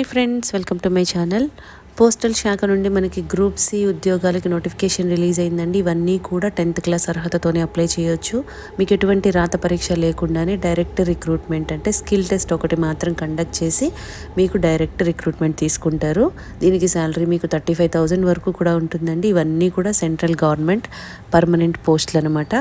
Hi friends welcome to my channel. Postal శాఖ నుండి మనకి గ్రూప్ సి ఉద్యోగాలకి నోటిఫికేషన్ రిలీజ్ అయిందండి. ఇవన్నీ కూడా టెన్త్ క్లాస్ అర్హతతోనే అప్లై చేయొచ్చు. మీకు ఎటువంటి రాత పరీక్ష లేకుండానే డైరెక్ట్ రిక్రూట్మెంట్ అంటే స్కిల్ టెస్ట్ ఒకటి మాత్రం కండక్ట్ చేసి మీకు డైరెక్ట్ రిక్రూట్మెంట్ తీసుకుంటారు. దీనికి శాలరీ మీకు థర్టీ ఫైవ్ థౌజండ్ వరకు కూడా ఉంటుందండి. ఇవన్నీ కూడా సెంట్రల్ గవర్నమెంట్ పర్మనెంట్ పోస్టులు అనమాట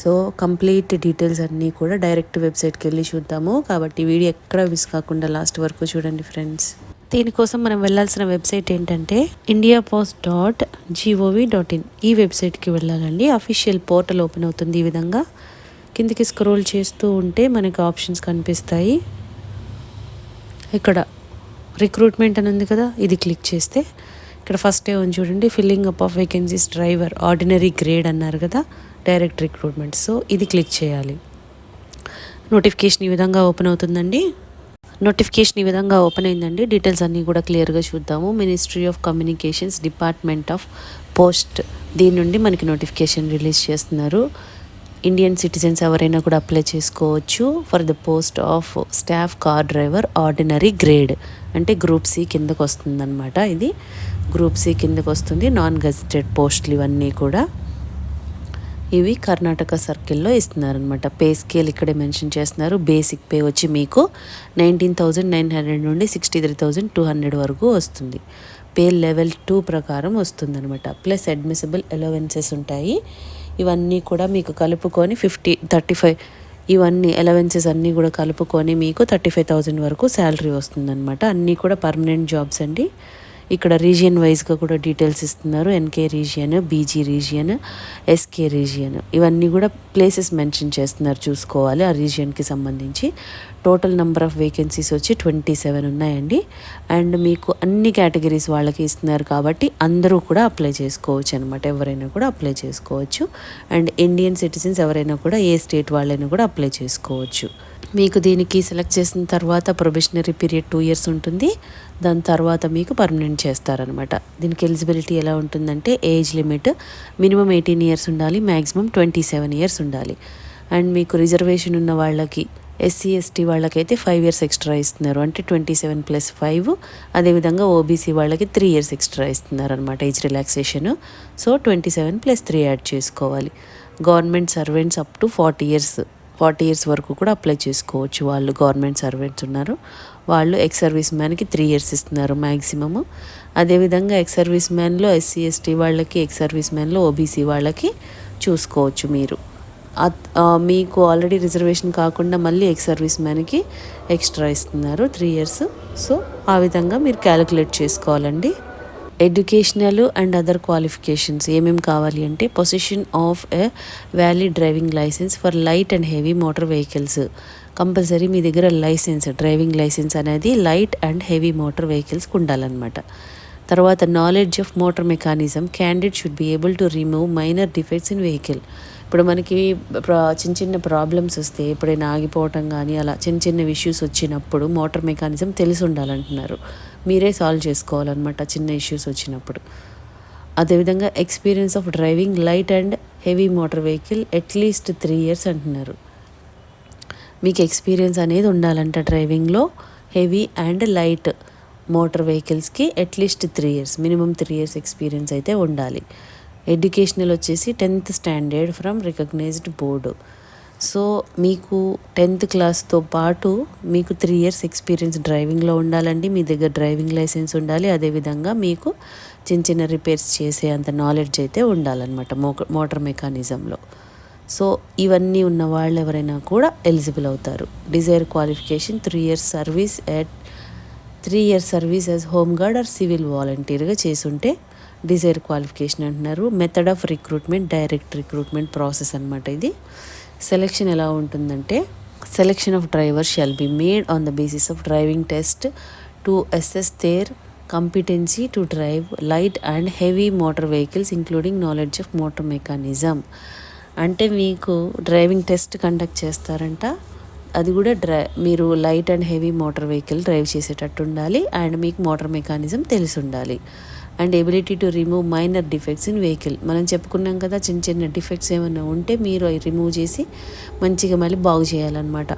సో కంప్లీట్ డీటెయిల్స్ అన్నీ కూడా డైరెక్ట్ వెబ్సైట్కి వెళ్ళి చూద్దాము. కాబట్టి వీడియో ఎక్కడ మిస్ కాకుండా లాస్ట్ వరకు చూడండి ఫ్రెండ్స్. దీనికోసం మనం వెళ్ళాల్సిన వెబ్సైట్ ఏంటంటే India post dot G O V dot in ఈ వెబ్సైట్కి వెళ్ళాలండి. అఫీషియల్ పోర్టల్ ఓపెన్ అవుతుంది ఈ విధంగా. కిందికి స్క్రోల్ చేస్తూ ఉంటే మనకి ఆప్షన్స్ కనిపిస్తాయి. ఇక్కడ రిక్రూట్మెంట్ అని ఉంది కదా ఇది క్లిక్ చేస్తే ఇక్కడ ఫస్ట్ ఉంది చూడండి filling up of vacancies driver ordinary grade అన్నారు కదా డైరెక్ట్ రిక్రూట్మెంట్ సో ఇది క్లిక్ చేయాలి. నోటిఫికేషన్ ఈ విధంగా ఓపెన్ అవుతుందండి. నోటిఫికేషన్ ఈ విధంగా ఓపెన్ అయిందండి. డీటెయిల్స్ అన్నీ కూడా క్లియర్గా చూద్దాము. Ministry of communications department of post దీని నుండి మనకి నోటిఫికేషన్ రిలీజ్ చేస్తున్నారు. ఇండియన్ సిటిజన్స్ ఎవరైనా కూడా అప్లై చేసుకోవచ్చు. For the post of staff car driver ordinary grade అంటే గ్రూప్ సి కిందకు వస్తుందన్నమాట. ఇది గ్రూప్ సి కిందకు వస్తుంది. నాన్ గజిటెడ్ పోస్టులు ఇవన్నీ కూడా ఇవి కర్ణాటక సర్కిల్లో ఇస్తున్నారనమాట పే స్కేల్ ఇక్కడే మెన్షన్ చేస్తున్నారు. బేసిక్ పే వచ్చి మీకు నైన్టీన్ థౌజండ్ నైన్ హండ్రెడ్ నుండి sixty three thousand two hundred వరకు వస్తుంది. పే లెవెల్ టూ ప్రకారం వస్తుందనమాట ప్లస్ అడ్మిసిబుల్ అలవెన్సెస్ ఉంటాయి. ఇవన్నీ కూడా మీకు కలుపుకొని ఫిఫ్టీ థర్టీ ఫైవ్ ఇవన్నీ అలవెన్సెస్ అన్నీ కూడా కలుపుకొని మీకు థర్టీ ఫైవ్ థౌజండ్ వరకు శాలరీ వస్తుందన్నమాట. అన్నీ కూడా పర్మనెంట్ జాబ్స్ అండి. ఇక్కడ రీజియన్ వైజ్గా కూడా డీటెయిల్స్ ఇస్తున్నారు. N K region B G region S K region ఇవన్నీ కూడా ప్లేసెస్ మెన్షన్ చేస్తున్నారు చూసుకోవాలి. ఆ రీజియన్కి సంబంధించి టోటల్ నెంబర్ ఆఫ్ వేకెన్సీస్ వచ్చి ట్వంటీ సెవెన్ ఉన్నాయండి. అండ్ మీకు అన్ని కేటగిరీస్ వాళ్ళకి ఇస్తున్నారు కాబట్టి అందరూ కూడా అప్లై చేసుకోవచ్చు అనమాట ఎవరైనా కూడా అప్లై చేసుకోవచ్చు. అండ్ ఇండియన్ సిటిజన్స్ ఎవరైనా కూడా ఏ స్టేట్ వాళ్ళైనా కూడా అప్లై చేసుకోవచ్చు. మీకు దీనికి సెలెక్ట్ చేసిన తర్వాత ప్రొబేషనరీ పీరియడ్ టూ ఇయర్స్ ఉంటుంది. దాని తర్వాత మీకు పర్మనెంట్ చేస్తారనమాట దీనికి ఎలిజిబిలిటీ ఎలా ఉంటుందంటే age limit minimum eighteen years ఉండాలి మ్యాక్సిమం ట్వంటీ సెవెన్ ఇయర్స్ ఉండాలి. అండ్ మీకు రిజర్వేషన్ ఉన్న వాళ్ళకి ఎస్సీ ఎస్టీ వాళ్ళకైతే ఫైవ్ ఇయర్స్ ఎక్స్ట్రా ఇస్తున్నారు. అంటే ట్వంటీ సెవెన్ ప్లస్ ఫైవ్ అదేవిధంగా ఓబీసీ వాళ్ళకి త్రీ ఇయర్స్ ఎక్స్ట్రా ఇస్తున్నారు అనమాట age relaxation so twenty seven plus three add చేసుకోవాలి. Government servants up to forty years forty years వరకు కూడా అప్లై చేసుకోవచ్చు. వాళ్ళు గవర్నమెంట్ సర్వెంట్స్ ఉన్నారు. వాళ్ళు ఎక్స్ సర్వీస్ మ్యాన్కి త్రీ ఇయర్స్ ఇస్తున్నారు మ్యాక్సిమము అదేవిధంగా ఎక్స్ సర్వీస్ మ్యాన్లో ఎస్సీ ఎస్టీ వాళ్ళకి ఎక్స్ సర్వీస్ మ్యాన్లో ఓబీసీ వాళ్ళకి చూసుకోవచ్చు మీరు. మీకు ఆల్రెడీ రిజర్వేషన్ కాకుండా మళ్ళీ ఎక్స్ సర్వీస్ మ్యాన్కి ఎక్స్ట్రా ఇస్తున్నారు త్రీ ఇయర్స్. సో ఆ విధంగా మీరు క్యాలిక్యులేట్ చేసుకోవాలండి. ఎడ్యుకేషనల్ అండ్ అదర్ క్వాలిఫికేషన్స్ ఏమేమి కావాలి అంటే possession of a valid driving licence for light and heavy motor vehicles. Compulsory మీ దగ్గర లైసెన్స్ డ్రైవింగ్ లైసెన్స్ అనేది లైట్ అండ్ హెవీ మోటార్ వెహికల్స్కి ఉండాలన్నమాట. తర్వాత knowledge of motor mechanism candidate should be able to remove minor defects in vehicle ఇప్పుడు మనకి చిన్న చిన్న problems వస్తే ఎప్పుడైనా ఆగిపోవటం కానీ అలా చిన్న చిన్న ఇష్యూస్ వచ్చినప్పుడు మోటార్ మెకానిజం తెలిసి ఉండాలంటున్నారు. మీరే సాల్వ్ చేసుకోవాలన్నమాట చిన్న ఇష్యూస్ వచ్చినప్పుడు. అదేవిధంగా experience of driving light and heavy motor vehicle at least three years అంటున్నారు. మీకు ఎక్స్పీరియన్స్ అనేది ఉండాలంట డ్రైవింగ్లో heavy and light motor వెహికల్స్కి at least three years minimum three years experience అయితే ఉండాలి. ఎడ్యుకేషనల్ వచ్చేసి tenth standard from recognised board. So మీకు tenth క్లాస్తో పాటు మీకు త్రీ ఇయర్స్ ఎక్స్పీరియన్స్ డ్రైవింగ్లో ఉండాలండి మీ దగ్గర డ్రైవింగ్ లైసెన్స్ ఉండాలి అదేవిధంగా మీకు చిన్న చిన్న రిపేర్స్ చేసే అంత నాలెడ్జ్ అయితే ఉండాలన్నమాట మో మోటార్ మెకానిజంలో. సో ఇవన్నీ ఉన్న వాళ్ళు ఎవరైనా కూడా ఎలిజిబుల్ అవుతారు. Desire qualification three years service at three years service as home guard or civil వాలంటీర్గా చేసుంటే డిజైర్ క్వాలిఫికేషన్ అంటున్నారు. Method of recruitment direct recruitment process అనమాట ఇది. సెలెక్షన్ ఎలా ఉంటుందంటే selection of driver shall be made on the basis of driving test to assess their competency to drive light and heavy motor vehicles including knowledge of motor mechanism అంటే మీకు driving test conduct చేస్తారంట. అది కూడా డ్రై మీరు light and heavy motor vehicle drive చేసేటట్టు ఉండాలి. And మీకు మోటార్ మెకానిజం తెలిసి ఉండాలి. And ability to remove minor defects in vehicle మనం చెప్పుకున్నాం కదా చిన్న చిన్న డిఫెక్ట్స్ ఏమైనా ఉంటే మీరు అవి రిమూవ్ చేసి మంచిగా మళ్ళీ బాగు చేయాలన్నమాట.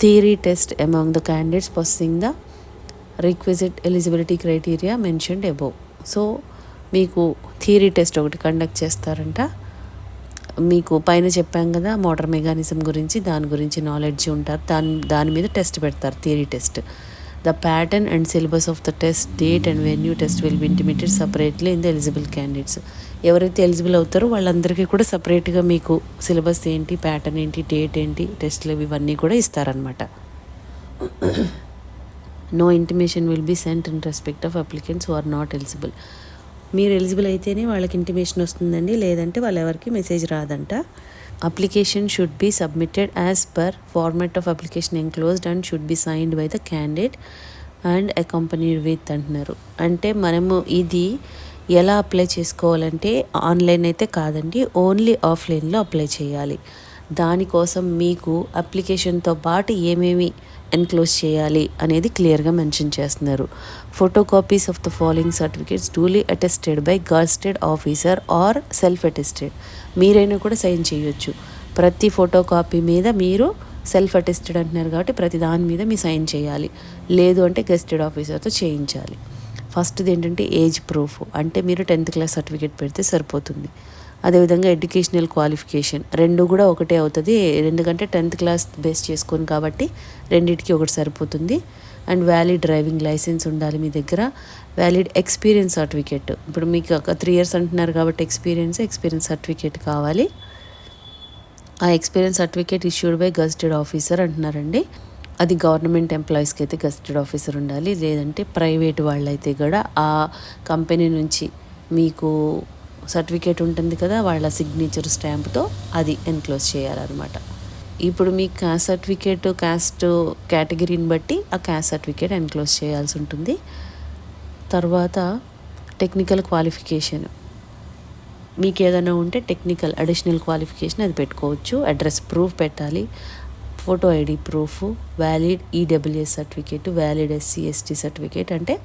Theory test among the candidates possessing the requisite eligibility criteria mentioned above so మీకు థియరీ టెస్ట్ ఒకటి కండక్ట్ చేస్తారంట. మీకు పైన చెప్పాం కదా మోటార్ మెకానిజం గురించి దాని గురించి నాలెడ్జ్ ఉంటారు. దాని దాని మీద టెస్ట్ పెడతారు theory test the pattern and syllabus of the test date and venue test will be intimated separately in the eligible candidates ఎవరైతే ఎలిజిబుల్ అవుతారో వాళ్ళందరికీ కూడా సపరేట్గా మీకు సిలబస్ ఏంటి ప్యాటర్న్ ఏంటి డేట్ ఏంటి టెస్ట్లు ఇవన్నీ కూడా ఇస్తారనమాట no intimation will be sent in respect of applicants who are not eligible మీరు ఎలిజిబుల్ అయితేనే వాళ్ళకి ఇంటిమేషన్ వస్తుందండి లేదంటే వాళ్ళు ఎవరికి మెసేజ్ రాదంట. Application should be submitted as per format of application enclosed and should be signed by the candidate and accompanied with అంటున్నారు. అంటే మనము ఇది ఎలా అప్లై చేసుకోవాలంటే ఆన్లైన్ అయితే కాదండి ఓన్లీ ఆఫ్లైన్లో అప్లై చేయాలి. దానికోసం మీకు అప్లికేషన్తో పాటు ఏమేమి ఎన్క్లోజ్ చేయాలి అనేది క్లియర్గా మెన్షన్ చేస్తున్నారు. Photo copies of the following certificates duly attested by gazetted officer or self attested మీరైనా కూడా సైన్ చేయొచ్చు. ప్రతి ఫోటో కాపీ మీద మీరు సెల్ఫ్ అటెస్టెడ్ అంటున్నారు కాబట్టి ప్రతి దాని మీద మీ సైన్ చేయాలి. లేదు అంటే గెస్టెడ్ ఆఫీసర్తో చేయించాలి. ఫస్ట్ది ఏంటంటే ఏజ్ ప్రూఫ్ అంటే మీరు టెన్త్ క్లాస్ సర్టిఫికేట్ పెడితే సరిపోతుంది. అదేవిధంగా ఎడ్యుకేషనల్ క్వాలిఫికేషన్ రెండు కూడా ఒకటే అవుతుంది. ఎందుకంటే టెన్త్ క్లాస్ బేస్ చేసుకొని కాబట్టి రెండింటికి ఒకటి సరిపోతుంది. అండ్ వ్యాలిడ్ డ్రైవింగ్ లైసెన్స్ ఉండాలి మీ దగ్గర. Valid experience certificate. ఇప్పుడు మీకు ఒక త్రీ ఇయర్స్ అంటున్నారు కాబట్టి ఎక్స్పీరియన్స్ ఎక్స్పీరియన్స్ సర్టిఫికేట్ కావాలి. ఆ experience certificate issued by gazetted officer అంటున్నారండి. అది గవర్నమెంట్ ఎంప్లాయీస్కి అయితే గజిటెడ్ ఆఫీసర్ ఉండాలి. లేదంటే ప్రైవేట్ వాళ్ళైతే కూడా ఆ కంపెనీ నుంచి మీకు సర్టిఫికేట్ ఉంటుంది కదా వాళ్ళ సిగ్నేచర్ స్టాంప్తో అది ఎన్క్లోజ్ చేయాలన్నమాట. ఇప్పుడు మీ క్యాస్ట్ సర్టిఫికేట్ క్యాస్ట్ కేటగిరీని బట్టి ఆ క్యాస్ట్ సర్టిఫికేట్ ఎన్క్లోజ్ చేయాల్సి ఉంటుంది. తర్వాత టెక్నికల్ క్వాలిఫికేషన్ మీకు ఏదైనా ఉంటే టెక్నికల్ అడిషనల్ క్వాలిఫికేషన్ అది పెట్టుకోవచ్చు. అడ్రస్ ప్రూఫ్ పెట్టాలి. Photo ID proof valid EWS certificate valid SC ST certificate అంటే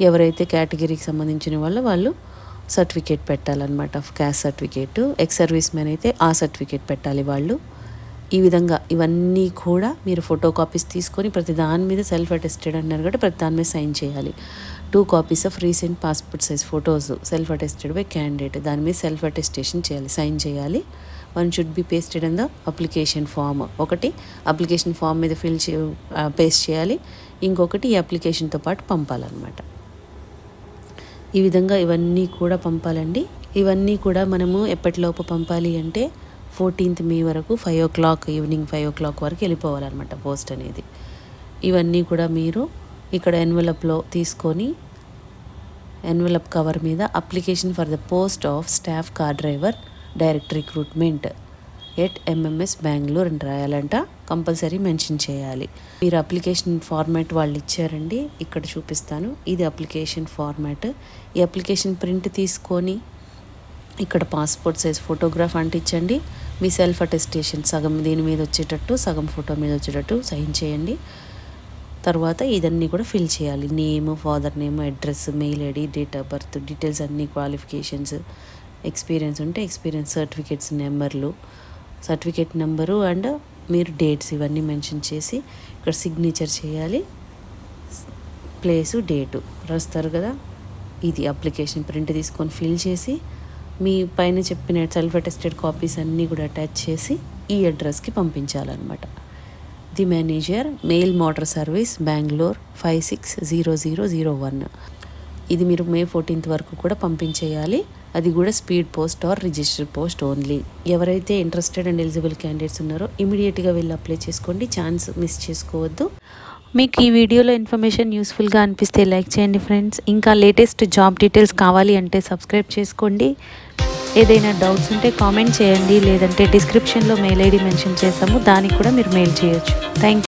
ఎవరైతే కేటగిరీకి సంబంధించిన వాళ్ళు వాళ్ళు సర్టిఫికేట్ పెట్టాలన్నమాట caste certificate. Ex service man అయితే ఆ సర్టిఫికేట్ పెట్టాలి వాళ్ళు. ఈ విధంగా ఇవన్నీ కూడా మీరు ఫోటో కాపీస్ తీసుకొని ప్రతి దాని మీద సెల్ఫ్ అటెస్టెడ్ అన్నారు కాబట్టి ప్రతి దాని మీద సైన్ చేయాలి. Two copies of recent passport size photos self attested by candidate దాని మీద సెల్ఫ్ అటెస్టేషన్ చేయాలి సైన్ చేయాలి. One should be pasted in the application form ఒకటి అప్లికేషన్ ఫామ్ మీద ఫిల్ చే పేస్ట్ చేయాలి. ఇంకొకటి ఈ అప్లికేషన్తో పాటు పంపాలన్నమాట. ఈ విధంగా ఇవన్నీ కూడా పంపాలండి. ఇవన్నీ కూడా మనము ఎప్పటిలోపు పంపాలి అంటే ఫోర్టీన్త్ మే వరకు five o'clock evening five o'clock వరకు వెళ్ళిపోవాలన్నమాట పోస్ట్ అనేది. ఇవన్నీ కూడా మీరు ఇక్కడ ఎన్వలప్లో తీసుకొని ఎన్వలప్ కవర్ మీద application for the post of staff car driver direct recruitment at MMS Bengaluru అని రాయాలంట. కంపల్సరీ మెన్షన్ చేయాలి. మీరు అప్లికేషన్ ఫార్మాట్ వాళ్ళు ఇచ్చారండి. ఇక్కడ చూపిస్తాను. ఇది అప్లికేషన్ ఫార్మాట్. ఈ అప్లికేషన్ ప్రింట్ తీసుకొని ఇక్కడ పాస్పోర్ట్ సైజ్ ఫోటోగ్రాఫ్ అంటించండి. మీ సెల్ఫ్ అటెస్టేషన్ సగం దీని మీద వచ్చేటట్టు సగం ఫోటో మీద వచ్చేటట్టు సైన్ చేయండి. తర్వాత ఇదన్నీ కూడా ఫిల్ చేయాలి. Name father name address mail ID date of birth details అన్నీ క్వాలిఫికేషన్స్ ఎక్స్పీరియన్స్ ఉంటే ఎక్స్పీరియన్స్ సర్టిఫికేట్స్ నెంబర్లు సర్టిఫికేట్ నెంబరు అండ్ మీరు డేట్స్ ఇవన్నీ మెన్షన్ చేసి ఇక్కడ సిగ్నేచర్ చేయాలి. Place date. రాస్తారు కదా? ఇది అప్లికేషన్ ప్రింట్ తీసుకొని ఫిల్ చేసి మీ పైన చెప్పిన సెల్ఫ్ అటెస్టెడ్ కాపీస్ అన్నీ కూడా అటాచ్ చేసి ఈ అడ్రస్కి పంపించాలన్నమాట. The manager mail motor service Bengaluru five six zero zero zero one. ఇది మీరు మే ఫోర్టీన్త్ వరకు కూడా పంపించేయాలి. అది కూడా speed post or register post only. ఎవరైతే ఇంట్రెస్టెడ్ అండ్ ఎలిజిబుల్ క్యాండిడేట్స్ ఉన్నారో ఇమీడియట్గా వెళ్ళి అప్లై చేసుకోండి. ఛాన్స్ మిస్ చేసుకోవద్దు. మీకు ఈ వీడియోలో ఇన్ఫర్మేషన్ యూస్ఫుల్గా అనిపిస్తే లైక్ చేయండి ఫ్రెండ్స్ ఇంకా లేటెస్ట్ జాబ్ డీటెయిల్స్ కావాలి అంటే సబ్స్క్రైబ్ చేసుకోండి. ఏదైనా డౌట్స్ ఉంటే కామెంట్ చేయండి. లేదంటే డిస్క్రిప్షన్లో మెయిల్ ఐడి మెన్షన్ చేసాము దానికి కూడా మీరు మెయిల్ చేయొచ్చు. థ్యాంక్